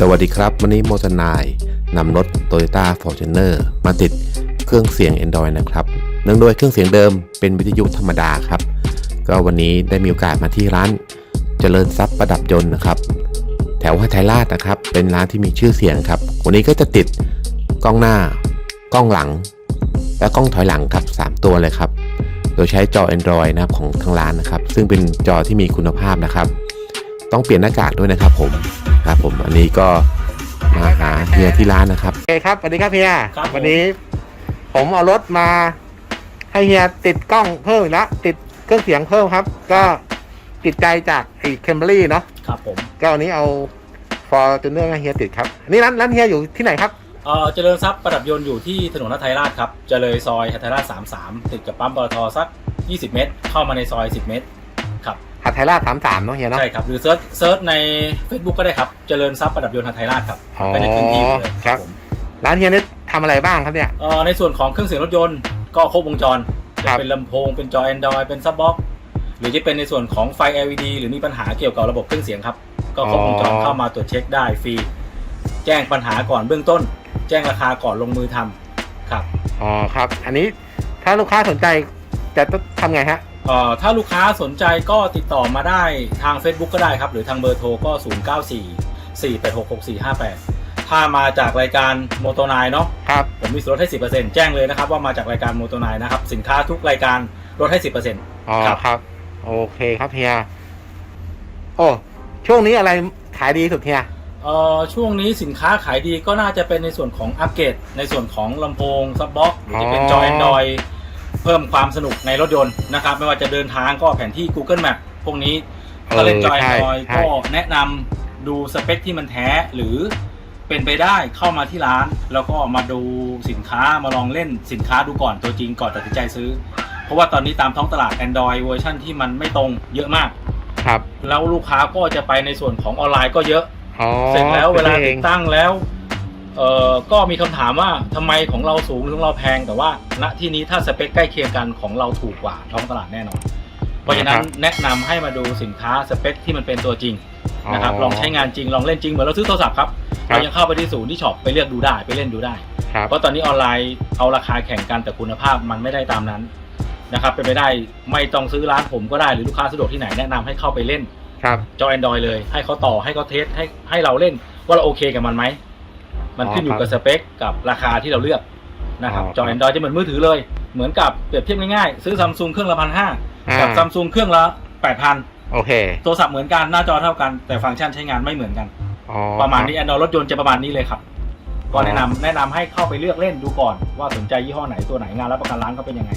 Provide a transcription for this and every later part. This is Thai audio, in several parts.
สวัสดีครับ วันนี้โมทนายนำรถ Toyota Fortuner มาติดเครื่องเสียง Android นะครับ เนื่องด้วยเครื่องเสียงเดิมเป็นวิทยุธรรมดาครับ ก็วันนี้ได้มีโอกาสมาที่ร้าน เจริญทรัพย์ประดับยนต์นะครับ แถวฮัทไทยราชนะครับ เป็นร้านที่มีชื่อเสียงครับ วันนี้ก็จะติดกล้องหน้า กล้องหลัง และกล้องถอยหลังครับ 3 ตัวเลยครับ โดยใช้จอ Android นะครับของทางร้านนะครับ ซึ่งเป็นจอที่มีคุณภาพนะครับ ต้องเปลี่ยนหน้ากากด้วยนะครับ ผมครับผมอันนี้ก็มาหาเฮียที่ร้านนะครับโอเคครับสวัสดีครับเฮียครับผม วันนี้ ผมเอารถมา ให้เฮียติดกล้องเพิ่มอีกแล้วติดเครื่องเสียงเพิ่มครับ ก็ติดใจจากไอ้เคมเบอรี่เนาะครับผมก็วันนี้เอาฟอร์จูเนอร์ให้เฮียติดครับนี่ร้านร้านเฮียอยู่ที่ไหนครับ เอ่อเจริญทรัพย์ประดับยนต์อยู่ที่ถนนรัฐไทยราชครับจะเลยซอยรัฐไทยราช 33 ติดกับปั๊มปตทสัก 20 เมตร เข้ามาในซอย 10 เมตร ครับหัด ไทยราชสามสามเนาะเฮียเนาะ ใช่ครับ หรือเซิร์ชเซิร์ชใน Facebook ก็ได้ครับ เจริญทรัพย์ประดับยนต์รัฐไทยราชครับอ๋อไปในพื้นที่เลยครับ ผมร้านเฮียนี่ทำอะไรบ้างครับเนี่ย เอ่อในส่วนของเครื่องเสียงรถยนต์ก็ครบวงจร ครัจะบ เป็นลำโพง เป็นจอ Android เป็นซับบ็อกหรือจะเป็นในส่วนของไฟ LED หรือมีปัญหาเกี่ยวกับระบบเครื่องเสียงครับ ก็ครบวงจรเข้ามาตรวจเช็คได้ฟรี แจ้งปัญหาก่อนเบื้องต้น แจ้งราคาก่อนลงมือทำครับ อ๋อครับ อันนี้ถ้าลูกค้าสนใจจะต้องทำไงฮะ เอ่อถ้าลูกค้าสนใจก็ติดต่อมาได้ทาง Facebook ก็ได้ครับ หรือทางเบอร์โทรก็ 0 9 4 4 8 6 6 4 5 8 ถ้ามาจากรายการโมโตนายเนาะครับ ผมมีส่วนลดให้ 10%แจ้งเลยนะครับ ว่ามาจากรายการโมโตนายนะครับ สินค้าทุกรายการลดให้ 10%อ๋อครับ ครับ โอเคครับเฮีย โอ้ ช่วงนี้อะไรขายดีสุดเฮีย เอ่อช่วงนี้สินค้าขายดีก็น่าจะเป็นในส่วนของอัปเกรดในส่วนของลำโพงซับบ็อกหรือจะเป็นจอ Android เพิ่มความสนุกในรถยนต์นะครับ ไม่ว่าจะเดินทางก็แผนที่ Google Map พวกนี้ถ้าเล่นจอเออใช่ Android ใช่ก็แนะนำดูสเปคที่มันแท้หรือเป็นไปได้เข้ามาที่ร้าน แล้วก็มาดูสินค้ามาลองเล่นสินค้าดูก่อนตัวจริงก่อนตัดสินใจซื้อ เพราะว่าตอนนี้ตามท้องตลาด Android เวอร์ชันที่มันไม่ตรงเยอะมากครับ แล้วลูกค้าก็จะไปในส่วนของออนไลน์ก็เยอะอ๋อเสร็จแล้วเวลาป็นติองดตั้งแล้ว เอ่อก็มีคำถามว่าทำไมของเราสูงของเราแพงแต่ว่าณที่นี้ถ้าสเปคใกล้เคียงกันของเราถูกกว่าท้องตลาดแน่นอน เพราะฉะนั้นแนะนำให้มาดูสินค้าสเปคที่มันเป็นตัวจริงนะครับลองใช้งานจริงลองเล่นจริงเหมือนเราซื้อโทรศัพท์ครับเรายังเข้าไปที่ศูนย์ที่ช็อปไปเลือกดูได้ไปเล่นดูได้ครับเพราะตอนนี้ออนไลน์เอาราคาแข่งกันแต่คุณภาพมันไม่ได้ตามนั้นนะครับเป็นไปได้ไม่ต้องซื้อร้านผมก็ได้หรือลูกค้าสะดวกที่ไหนแนะนำให้เข้าไปเล่นครับจอ Android เลย ให้เขาต่อให้เขาเทสให้ให้เราเล่นว่าเราโอเคกับมันไหม มันขึ้นอยู่กับสเปคกับราคาที่เราเลือกนะครับอ๋อจอ Android จะเหมือนมือถือเลย เหมือนกับเปรียบเทียบง่ายๆซื้อซัมซุงเครื่องละพันห้าอ่ากับซัมซุงเครื่องละแปดพันโอเคโทรศัพท์เหมือนกันหน้าจอเท่ากันแต่ฟังก์ชันใช้งานไม่เหมือนกันอ๋อประมาณนี้ Android รถยนต์จะประมาณนี้เลยครับก็แนะนำแนะนำให้เข้าไปเลือกเล่นดูก่อน ว่าสนใจยี่ห้อไหนตัวไหนงานรับประกันร้านเขาเป็นยังไง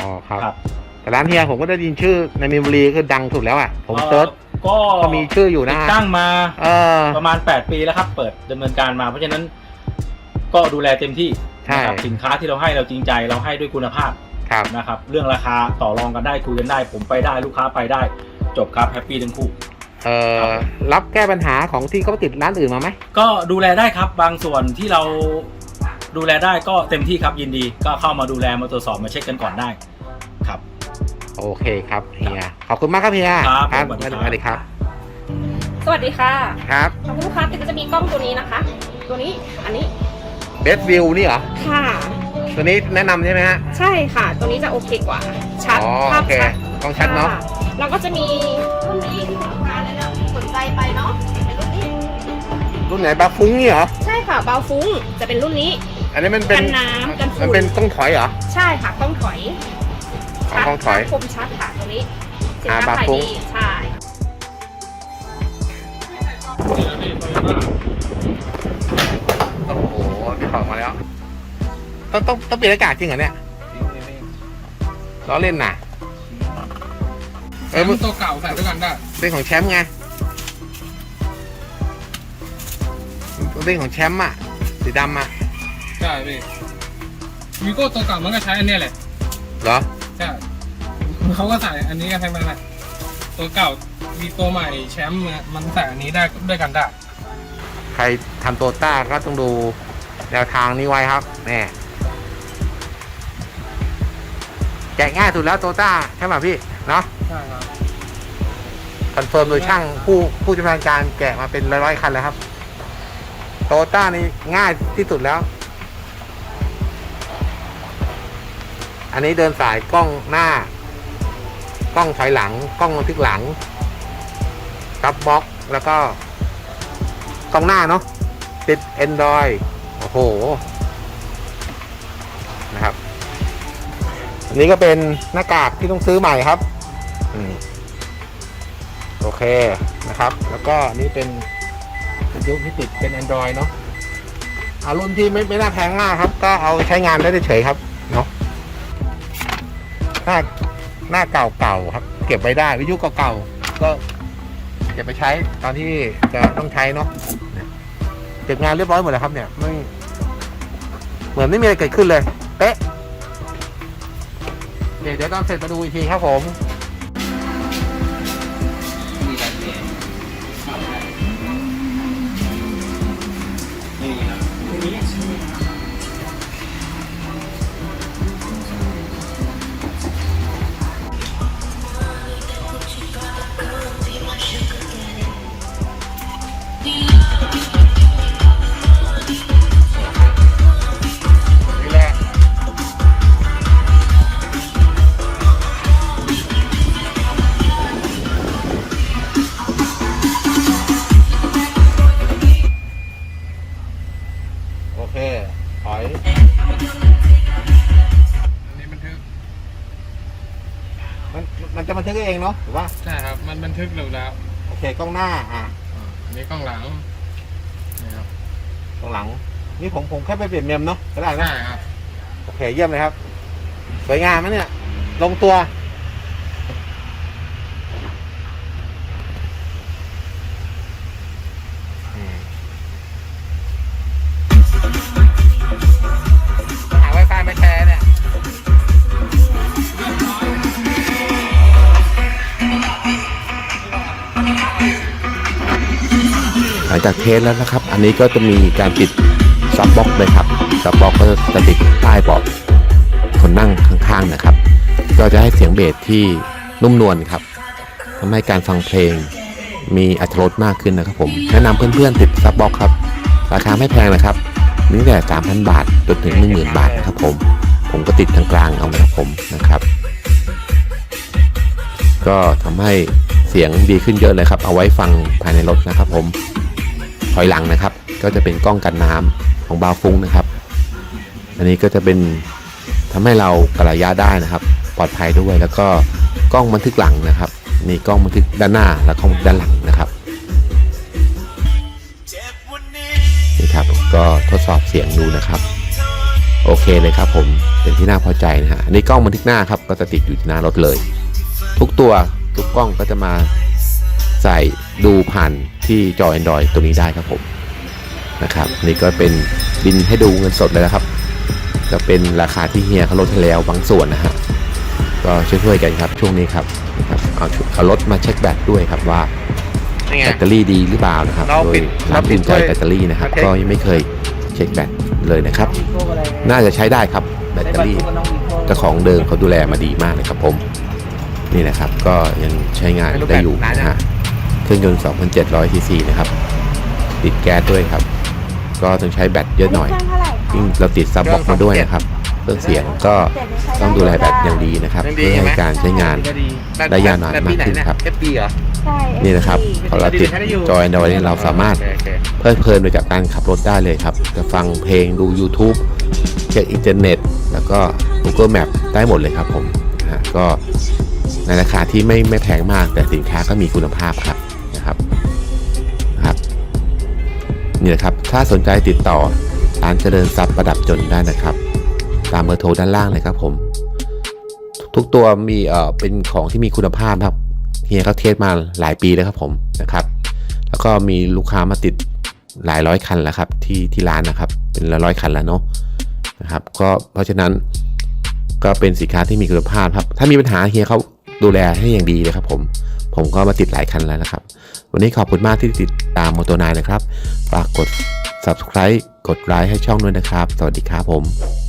อ๋อครับครับแต่ร้านเฮียผมก็ได้ยินชื่อในมิมบุรีคือดังสุดแล้วอะผมอ่อเซิร์ช ก็ก็มีชื่ออยู่ตินะดตั้งมาเออประมาณ 8 ปีแล้วครับ เปิดดำเนินการมา เพราะฉะนั้นก็ดูแลเต็มที่ใช่นะครับสินค้าที่เราให้เราจริงใจเราให้ด้วยคุณภาพครับนะครับ เรื่องราคาต่อรองกันได้คุยกันได้ ผมไปได้ลูกค้าไปได้ จบครับแฮปปี้ทั้งคู่เอ่อรับแก้ปัญหาของที่เขาติดร้านอื่นมาไหมก็ดูแลได้ครับบางส่วนที่เราดูแลได้ก็เต็มที่ครับยินดี ก็เข้ามาดูแลมาตรวจสอบมาเช็คกันก่อนได้ครับ โอเคครับเฮียขอบคุณมากครับเฮียครับสสวัสดีครับวัสดีครับ สวัสดีค่ะครับทางลูกค้าติดก็จะมีกล้องตัวนี้นะคะ ตัวนี้อันนี้เบสวิวนี่เหรอค่ะ ตัวนี้แนะนำใช่ไหมฮะใช่ค่ะ ตัวนี้จะโอเคกว่า ชัดอ๋อภาพโอเคชัดกล้องชัดเนอะค่แล้วก็จะมีรุ่นนี้ที่ลูกค้าแนะนำสนใจไปเนาะเป็นรุ่นนี้รุ่นไหนบาฟุ้งนี่เหรอใช่ค่ะเบาฟุ้งจะเป็นรุ่นนี้ อันนี้มันเป็นกันน้ำกันมันฝุ่นเป็นต้องถอยเหรอ ใช่ค่ะกล้องถอย อ๋อกล้องถอยภาพคมชัดค่ะตัวนี้สินอ่าค้าบาขายฟุ้งดีใช่โอ้โหมีของมาแล้ว ต้องต้องต้องเปลี่ยนอากาศจริงเหรอเนี่ยล้อเล่นน่ะเออมึงตัวเก่าใส่ด้วยกันได้เป็นของแชมป์ไงเป็นของแชมป์อะสีดำอะใช่พี่วีโก้ตัวเก่ามันก็ใช้อันเนี้ยแหละเหรอ ใช่เขาก็ใส่อันนี้กันทั้งนั้นแหละตัวเก่ามีตัวใหม่แชมป์มันใส่อันนี้ได้ด้วยกันได้ ใครทำโตต้าก็ต้องดูแนวทางนี้ไว้ครับแน่แกะง่ายสุดแล้วโตต้าใช่ไหมพี่ เนาะใช่ครับคอนเฟิร์มโดยช่างผู้ผู้ชำนาญการแกะมาเป็นร้อยๆคันแล้วครับ โตต้านี่ง่ายที่สุดแล้ว อันนี้เดินสายกล้องหน้า กล้องถอยหลัง กล้องบันทึกหลังซับบล็อกแล้วก็ กล้องหน้าเนาะติด Android โอ้โห นะครับ อันนี้ก็เป็นหน้ากากที่ต้องซื้อใหม่ครับอโอเคนะครับ แล้วก็นี่เป็นยุที่ติดเป็น Android เนาะเอารุ่นที่ไม่ไม่น่าแพงมากครับ ก็เอาใช้งานได้เฉยครับ หน้าหน้าเก่าๆครับ เก็บไว้ได้วิทยุเก่าๆก็เก็บไปใช้ตอนที่จะต้องใช้เนาะเก็บงานเรียบร้อยหมดแล้วครับเนี่ยไม่เหมือนไม่มีอะไรเกิดขึ้นเลย เป๊ะเดี๋ยวเดี๋ยวตอนเสร็จมาดูอีกทีครับผม เองเนาะหรือว่าใช่ครับ มันบันทึกอยู่แล้ว โอเคกล้องหน้าอะอ่าอันนี้กล้องหลังนี่ครับกล้องหลัง นี่ผมผมแค่ไปเปลี่ยนเมมเนาะก็ได้นะใช่ครับ โอเคเยี่ยมเลยครับ สวยงามนะเนี่ย ลงตัว จากเทสแล้วนะครับ อันนี้ก็จะมีการติดซับบ็อกเลยครับซับบ็อกก็จะติดใต้เบาะคนนั่งข้างๆนะครับ ก็จะให้เสียงเบสที่นุ่มนวลครับทำให้การฟังเพลงมีอรรถรสมากขึ้นนะครับผม แนะนำเพื่อนๆติดซับบ็อกครับ ราคาไม่แพงนะครับมีตั้งแต่3,000 บาทจนถึง 10,000 บาทนะครับผม ผมก็ติดกลางๆเอานะครับผมนะครับ ก็ทำให้เสียงดีขึ้นเยอะเลยครับ เอาไว้ฟังภายในรถนะครับผม ถอยหลังนะครับ ก็จะเป็นกล้องกันน้ำของบาฟุ้งนะครับ อันนี้ก็จะเป็นทำให้เรากระยะได้นะครับ ปลอดภัยด้วยแล้วก็กล้องบันทึกหลังนะครับมีกล้องบันทึกด้านหน้าและกล้องด้านหลังนะครับนี่ครับก็ทดสอบเสียงดูนะครับ โอเคเลยครับผมเป็นที่น่าพอใจนะฮะอันนี้กล้องบันทึกหน้าครับก็จะติดอยู่ที่หน้ารถเลย ทุกตัวทุกกล้องก็จะมา ใส่ดูผ่านที่จอ Android ตัวนี้ได้ครับผมนะครับนี่ก็เป็นบินให้ดูเงินสดเลยนะครับ ก็เป็นราคาที่เฮียเขาลดให้แล้วบางส่วนนะฮะก็ช่วยๆกันครับช่วงนี้ครับนะครับเอาชุเอารถมาเช็คแบตด้วยครับว่านี่ไงแบตเตอรี่ดีหรือเปล่านะครับเราโดปิยดร้านเราปิภูดมิใจด้วยแบตเตอรี่นะครับโอเคก็ยังไม่เคยเช็คแบตเลยนะครับ น่าจะใช้ได้ครับแบตเตอรี่เจ้าของเดิมเขาดูแลมาดีมากเลยครับผม นี่นะครับก็ยังใช้งานได้อยู่นะฮะ เครื่องยนต์ 2,700 cc นะครับ ติดแก๊สด้วยครับ ก็ต้องใช้แบตเยอะหน่อยเครื่องเท่าไหร่คะยิ่งเราติดซับบ็อกมาด้วยนะครับเครื่องเสียงก็ต้องดูแลแบตอย่างดีนะครับยังเพื่อใช่ให้ไหมการใช้งานได้ยาวนานมากขึ้นครับเอฟบีเหรอใช่นี่นะครับพอเราติดจอ Android นี่เราสามารถโอเคโอเคเพลิดเพลินไปกับการขับรถได้เลยครับ จะฟังเพลงดู YouTube เช็คอินเทอร์เน็ต แล้วก็ Google Map ได้หมดเลยครับผมนะฮะก็ในราคาที่ไม่ไม่แพงมากแต่สินค้าก็มีคุณภาพครับ นะครับนะครับนี่นะครับ ถ้าสนใจติดต่อร้านเจริญทรัพย์ประดับจนได้นะครับ ตามเบอร์โทรด้านล่างเลยครับผม ทุกตัวมีเอ่อเป็นของที่มีคุณภาพครับเฮียเขาเทสมาหลายปีแล้วครับผมนะครับ แล้วก็มีลูกค้ามาติดหลายร้อยคันแล้วครับที่ที่ร้านนะครับ เป็นร้อยคันแล้วเนาะนะครับ ก็เพราะฉะนั้นก็เป็นสินค้าที่มีคุณภาพครับ ถ้ามีปัญหาเฮียเขาดูแลให้อย่างดีเลยครับผม ผมก็มาติดหลายคันแล้วนะครับ วันนี้ขอบคุณมากที่ติดตามโมโตนายนะครับ ฝากกด subscribe กดไลค์ให้ช่องด้วยนะครับ สวัสดีครับผม